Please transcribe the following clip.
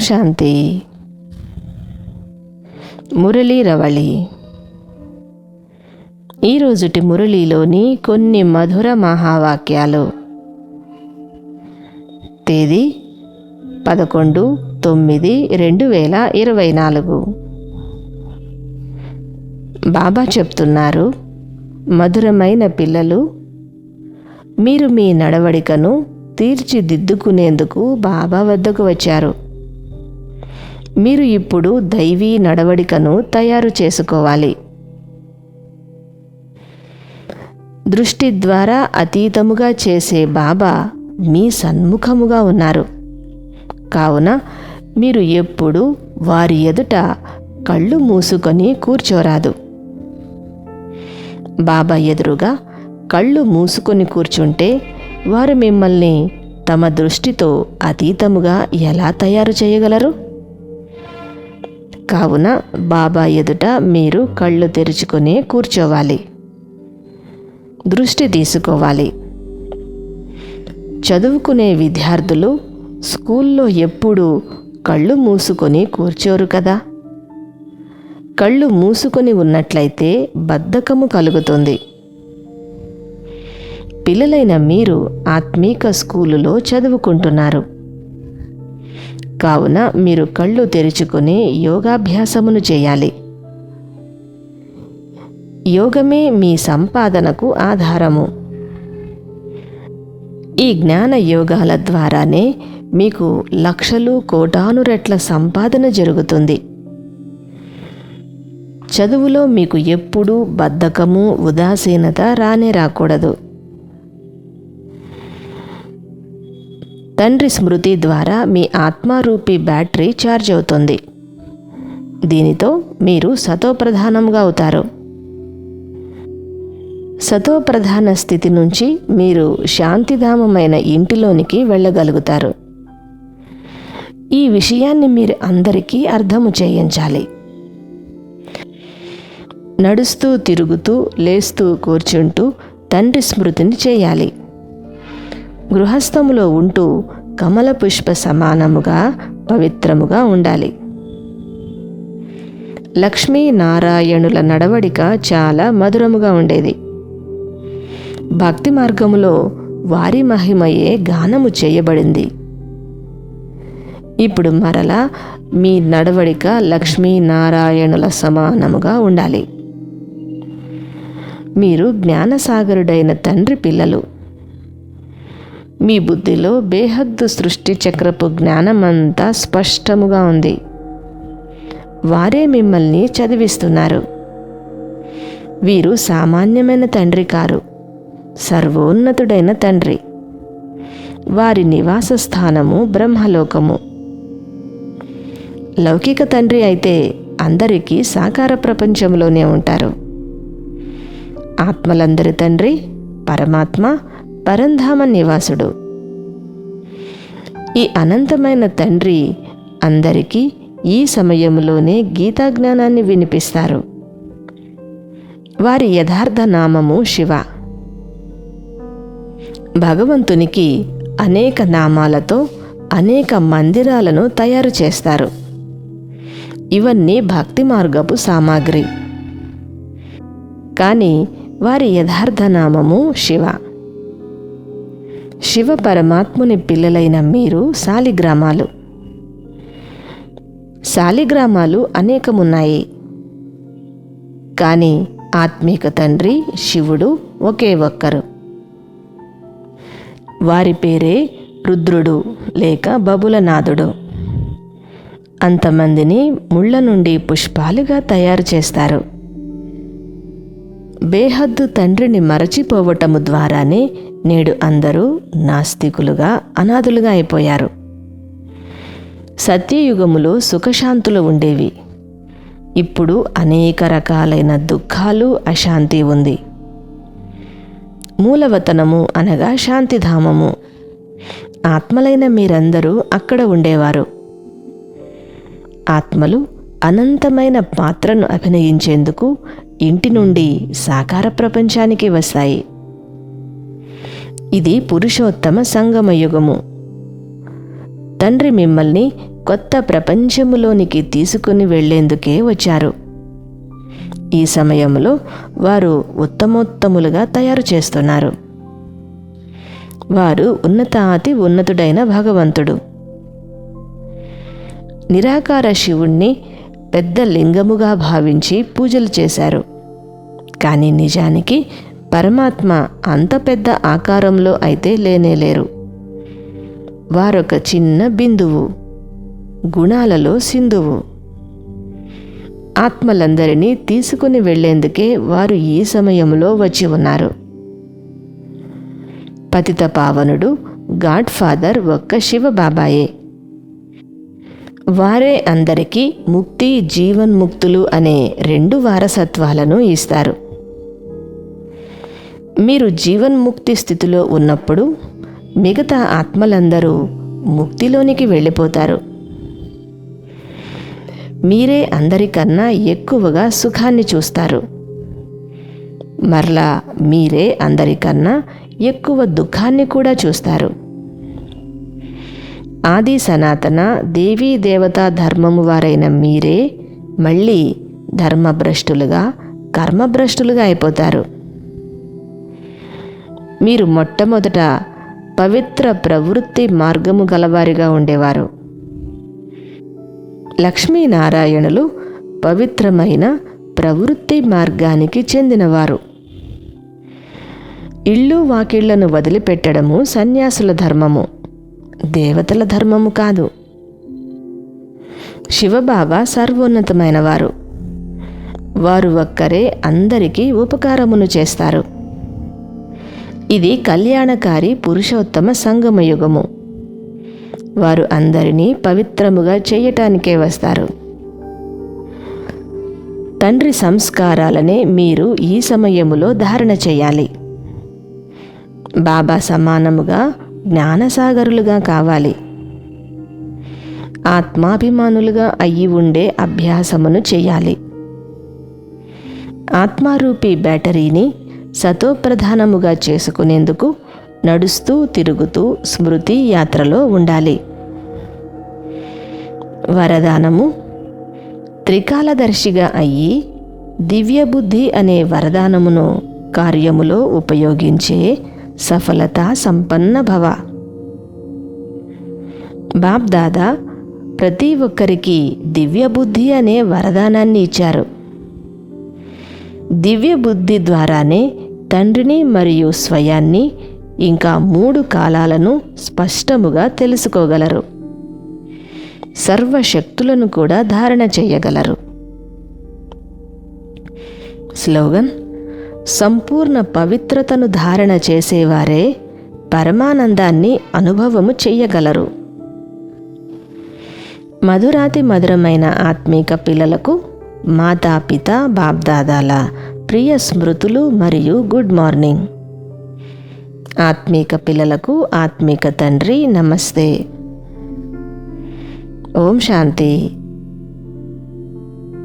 శాంతి. మురళీ రవళి. ఈరోజుటి మురళీలోని కొన్ని మధుర మహావాక్యాలు. తేదీ పదకొండు తొమ్మిది రెండు వేల ఇరవై నాలుగు. బాబా చెప్తున్నారు మధురమైన పిల్లలు మీరు మీ నడవడికను తీర్చిదిద్దుకునేందుకు బాబా వద్దకు వచ్చారు. మీరు ఇప్పుడు దైవీ నడవడికను తయారు చేసుకోవాలి. దృష్టి ద్వారా అతీతముగా చేసే బాబా మీ సన్ముఖముగా ఉన్నారు. కావున మీరు ఎప్పుడు వారి ఎదుట కళ్ళు మూసుకొని కూర్చోరాదు. బాబా ఎదురుగా కళ్ళు మూసుకొని కూర్చుంటే వారు మిమ్మల్ని తమ దృష్టితో అతీతముగా ఎలా తయారు చేయగలరు? కావున బాబా ఎదుట మీరు కళ్ళు తెరుచుకొని కూర్చోవాలి. దృష్టి తీసుకోవాలి. చదువుకునే విద్యార్థులు స్కూల్లో ఎప్పుడూ కళ్ళు మూసుకొని కూర్చోరు కదా. కళ్ళు మూసుకొని ఉన్నట్లయితే బద్ధకము కలుగుతుంది. పిల్లలైన మీరు ఆత్మీక స్కూలులో చదువుకుంటున్నారు. కావున మీరు కళ్ళు తెరుచుకుని యోగాభ్యాసమును చేయాలి. యోగమే మీ సంపాదనకు ఆధారము. ఈ జ్ఞాన యోగాల ద్వారానే మీకు లక్షలు కోటాను రెట్ల సంపాదన జరుగుతుంది. చదువులో మీకు ఎప్పుడూ బద్ధకము ఉదాసీనత రానే రాకూడదు. తండ్రి స్మృతి ద్వారా మీ ఆత్మారూపి బ్యాటరీ ఛార్జ్ అవుతుంది. దీనితో మీరు సతోప్రధానంగా అవుతారు. సతోప్రధాన స్థితి నుంచి మీరు శాంతిధామమైన ఇంటిలోనికి వెళ్ళగలుగుతారు. ఈ విషయాన్ని మీరు అందరికీ అర్థము చేయించాలి. నడుస్తూ తిరుగుతూ లేస్తూ కూర్చుంటూ తండ్రి స్మృతిని చేయాలి. గృహస్థములో ఉంటూ కమల పుష్ప సమానముగా పవిత్రముగా ఉండాలి. లక్ష్మీ నారాయణుల నడవడిక చాలా మధురముగా ఉండేది. భక్తి మార్గములో వారి మహిమయే గానము చేయబడింది. ఇప్పుడు మరలా మీ నడవడిక లక్ష్మీ నారాయణుల సమానముగా ఉండాలి. మీరు జ్ఞానసాగరుడైన తండ్రి పిల్లలు. మీ బుద్ధిలో బేహద్దు సృష్టి చక్రపు జ్ఞానమంతా స్పష్టముగా ఉంది. వారే మిమ్మల్ని చదివిస్తున్నారు. వీరు సామాన్యమైన తండ్రి కారు సర్వోన్నతుడైన తండ్రి. వారి నివాస స్థానము బ్రహ్మలోకము. లౌకిక తండ్రి అయితే అందరికీ సాకార ప్రపంచంలోనే ఉంటారు. ఆత్మలందరి తండ్రి పరమాత్మ పరంధామ నివాసుడు. ఈ అనంతమైన తండ్రి అందరికీ ఈ సమయంలోనే గీతాజ్ఞానాన్ని వినిపిస్తారు. వారి యథార్థ నామము శివ. భగవంతునికి అనేక నామాలతో అనేక మందిరాలను తయారు చేస్తారు. ఇవన్నీ భక్తి మార్గపు సామాగ్రి. కానీ వారి యథార్థ నామము శివ. శివ పరమాత్ముని పిల్లలైన మీరు శాలిగ్రామాలు. శాలిగ్రామాలు అనేకమున్నాయి. కానీ ఆత్మీక తండ్రి శివుడు ఒకే ఒక్కరు. వారి పేరే రుద్రుడు లేక బబులనాథుడు. అంతమందిని ముళ్ళ నుండి పుష్పాలుగా తయారు చేస్తారు. బేహద్దు తండ్రిని మరచిపోవటము ద్వారానే నేడు అందరూ నాస్తికులుగా అనాథులుగా అయిపోయారు. సత్యయుగములో సుఖశాంతులు ఉండేవి. ఇప్పుడు అనేక రకాలైన దుఃఖాలు అశాంతి ఉంది. మూలవతనము అనగా శాంతిధామము. ఆత్మలైన మీరందరూ అక్కడ ఉండేవారు. ఆత్మలు అనంతమైన పాత్రను అభినయించేందుకు ఇంటి నుండి సాకార ప్రపంచానికి వస్తాయి. ఇది పురుషోత్తమ సంగమ యుగము తండ్రి మిమ్మల్ని కొత్త ప్రపంచములోనికి తీసుకుని వెళ్ళేందుకే వచ్చారు. ఈ సమయంలో వారు ఉత్తమోత్తములుగా తయారు చేస్తున్నారు. వారు ఉన్నతాతి ఉన్నతుడైన భగవంతుడు. నిరాకార శివుణ్ణి పెద్ద లింగముగా భావించి పూజలు చేశారు. కానీ నిజానికి పరమాత్మ అంత పెద్ద ఆకారంలో అయితే లేనేలేరు వారొక చిన్న బిందువు గుణాలలో సింధువు. ఆత్మలందరినీ తీసుకుని వెళ్ళేందుకే వారు ఈ సమయంలో వచ్చి ఉన్నారు. పతిత పావనుడు గాడ్ ఫాదర్ ఒక్క శివబాబాయే. వారే అందరికీ ముక్తి జీవన్ముక్తులు అనే రెండు వారసత్వాలను ఇస్తారు. మీరు జీవన్ముక్తి స్థితిలో ఉన్నప్పుడు మిగతా ఆత్మలందరూ ముక్తిలోనికి వెళ్ళిపోతారు. మీరే అందరికన్నా ఎక్కువగా సుఖాన్ని చూస్తారు. మరలా మీరే అందరికన్నా ఎక్కువ దుఃఖాన్ని కూడా చూస్తారు. ఆది సనాతన దేవీ దేవతా ధర్మము వారైన మీరే మళ్ళీ ధర్మభ్రష్టులుగా కర్మభ్రష్టులుగా అయిపోతారు. మీరు మొట్టమొదట పవిత్ర ప్రవృత్తి మార్గము గలవారిగా ఉండేవారు. లక్ష్మీనారాయణులు పవిత్రమైన ప్రవృత్తి మార్గానికి చెందినవారు. ఇళ్ళు వాకిళ్ళను వదిలిపెట్టడము సన్యాసుల ధర్మము దేవతల ధర్మము కాదు. శివబాబా సర్వోన్నతమైనవారు. వారు ఒక్కరే అందరికీ ఉపకారమును చేస్తారు. ఇది కళ్యాణకారి పురుషోత్తమ సంగమయుగము. వారు అందరినీ పవిత్రముగా చేయటానికే వస్తారు. తండ్రి సంస్కారాలనే మీరు ఈ సమయములో ధారణ చేయాలి. బాబా సమానముగా జ్ఞానసాగరులుగా కావాలి. ఆత్మాభిమానులుగా అయ్యి ఉండే అభ్యాసమును చేయాలి. ఆత్మారూపి బ్యాటరీని సతోప్రధానముగా చేసుకునేందుకు నడుస్తూ తిరుగుతూ స్మృతి యాత్రలో ఉండాలి. వరదానము. త్రికాలదర్శిగా అయ్యి దివ్యబుద్ధి అనే వరదానమును కార్యములో ఉపయోగించే సఫలత సంపన్న భవ. బాబ్దాదా ప్రతి ఒక్కరికి దివ్యబుద్ధి అనే వరదానాన్ని ఇచ్చారు. దివ్య బుద్ధి ద్వారానే తండ్రిని మరియు స్వయాన్ని ఇంకా మూడు కాలాలను స్పష్టముగా తెలుసుకోగలరు. సర్వశక్తులను కూడా ధారణ చేయగలరు. స్లోగన్ సంపూర్ణ పవిత్రతను ధారణ చేసేవారే పరమానందాన్ని అనుభవము చెయ్యగలరు మధురాతి మధురమైన ఆత్మీక పిల్లలకు మాతాపిత బాబ్దాదాల ప్రియ స్మృతులు మరియు గుడ్ మార్నింగ్. ఆత్మీక పిల్లలకు ఆత్మీక తండ్రి నమస్తే. ఓం శాంతి.